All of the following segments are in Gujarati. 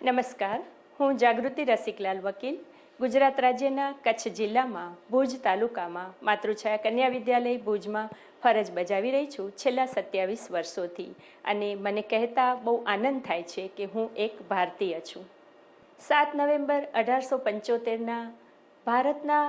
નમસ્કાર. હું જાગૃતિ રસિકલાલ વકીલ, ગુજરાત રાજ્યના કચ્છ જિલ્લામાં ભુજ તાલુકામાં માતૃછાયા કન્યા વિદ્યાલય ભુજમાં ફરજ બજાવી રહી છું છેલ્લા સત્યાવીસ વર્ષોથી અને મને કહેતા બહુ આનંદ થાય છે કે હું એક ભારતીય છું. સાત નવેમ્બર અઢારસો પંચોતેરના ભારતના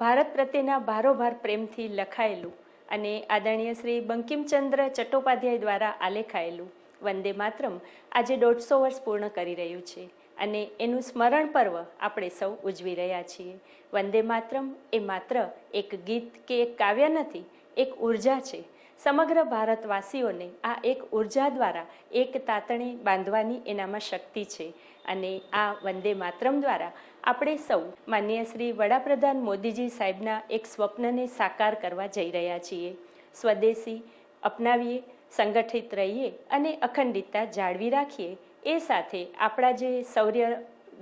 ભારત પ્રત્યેના ભારોભાર પ્રેમથી લખાયેલું અને આદરણીય શ્રી બંકિમચંદ્ર ચટ્ટોપાધ્યાય દ્વારા આલેખાયેલું વંદે માતરમ. આજે દોઢસો વર્ષ પૂર્ણ કરી રહ્યું છે અને એનું સ્મરણ પર્વ આપણે સૌ ઉજવી રહ્યા છીએ. વંદે માતરમ એ માત્ર એક ગીત કે એક કાવ્ય નથી, એક ઊર્જા છે. સમગ્ર ભારતવાસીઓને આ એક ઊર્જા દ્વારા એક તાતણે બાંધવાની એનામાં શક્તિ છે અને આ વંદે માતરમ દ્વારા આપણે સૌ માનનીય શ્રી વડાપ્રધાન મોદીજી સાહેબના એક સ્વપ્નને સાકાર કરવા જઈ રહ્યા છીએ. સ્વદેશી અપનાવીએ સંગઠિત રહીએ અને અખંડિતતા જાળવી રાખીએ, એ સાથે આપણા જે શૌર્ય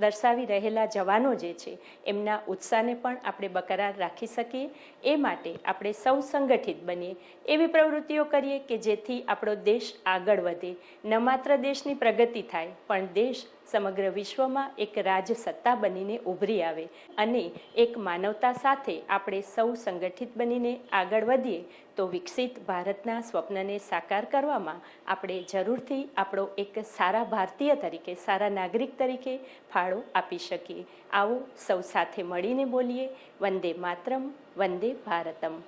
દર્શાવી રહેલા જવાનો જે છે, એમના ઉત્સાહને પણ આપણે બકરાર રાખી શકીએ, એ માટે આપણે સૌ સંગઠિત બનીએ, એવી પ્રવૃત્તિઓ કરીએ કે જેથી આપણો દેશ આગળ વધે. ન માત્ર દેશની પ્રગતિ થાય, પણ દેશ સમગ્ર વિશ્વમાં એક રાજસત્તા બનીને ઉભરી આવે અને એક માનવતા સાથે આપણે સૌ સંગઠિત બનીને આગળ વધીએ, તો વિકસિત ભારતના સ્વપ્નને સાકાર કરવામાં આપણે જરૂરથી આપણો એક સારા ભારતીય તરીકે, સારા નાગરિક તરીકે ફાળો આપી શકીએ. આવો સૌ સાથે મળીને બોલીએ, વંદે માતરમ, વંદે ભારતમ.